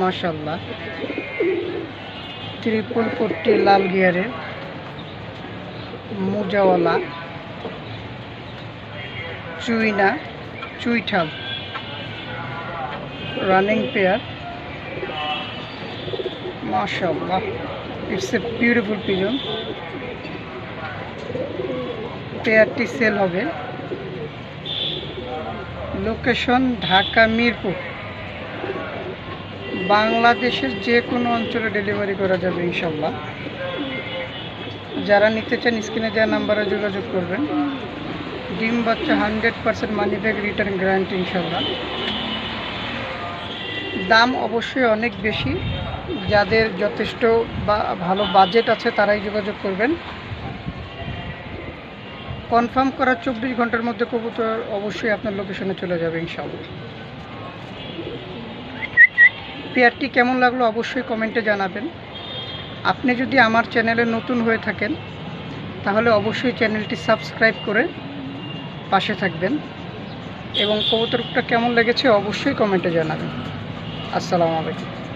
মাশাল্লাহ ত্রিপুল পট্টি লাল গিয়ারে। মোজাওয়ালা। চুইনা। চুইঠাল। Running pair. মাশাল্লাহ ইটস এ বিউটিফুল পিজন পেয়ারটি সেল হবে। লোকেশন ঢাকা মিরপুর। বাংলাদেশের যে কোনো অঞ্চলে ডেলিভারি করা যাবে ইনশাল্লাহ। যারা নিতে চান স্ক্রিনে দেওয়া নাম্বারে যোগাযোগ করবেন। ডিম বাচ্চা hundred percent money back return guarantee ইনশাল্লাহ। দাম অবশ্যই অনেক বেশি। যাদের যথেষ্ট বা ভালো বাজেট আছে তারাই যোগাযোগ করবেন। কনফার্ম করার চব্বিশ ঘণ্টার মধ্যে কবুতর অবশ্যই আপনার লোকেশনে চলে যাবে ইনশাল্লাহ। পেয়ারটি কেমন লাগল অবশ্যই কমেন্টে জানাবেন। আপনি যদি আমার চ্যানেলে নতুন হয়ে থাকেন, তাহলে অবশ্যই চ্যানেলটি সাবস্ক্রাইব করে পাশে থাকবেন এবং কবুতরটা কেমন লেগেছে অবশ্যই কমেন্টে জানাবেন। আসসালামু আলাইকুম।